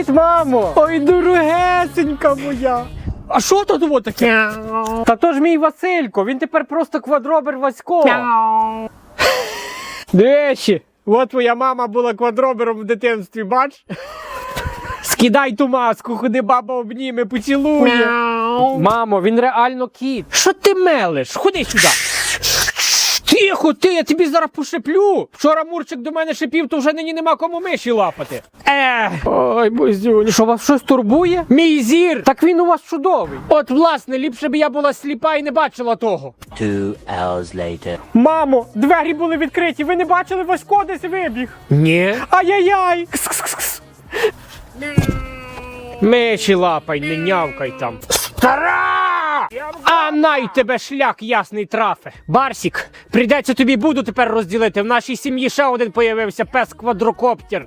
Привіт, мамо! Ой, дорогесенька моя! А що тут вот таке? Та то ж мій Василько, він тепер просто квадробер Васько. Дещі, от твоя мама була квадробером в дитинстві, бач? Скидай ту маску, ходи баба обніме, поцілує. Мамо, він реально кіт. Що ти мелиш? Ходи сюди. Тихо, ти, я тобі зараз пошиплю. Вчора Мурчик до мене шипів, то вже нині нема кому миші лапати. Е. Ой, бузюнь. Що вас щось турбує? Мій зір. Так він у вас чудовий. От, власне, ліпше б я була сліпа і не бачила того. Two hours later. Мамо, двері були відкриті. Ви не бачили Васько десь вибіг? Ні. Ай-яй-яй. Кс-кс-кс. Миші лапай, не нявкай там. Стара! А най тебе шлях ясний трафе. Барсік, прийдеться тобі буду тепер розділити. В нашій сім'ї ще один появився пес квадрокоптер.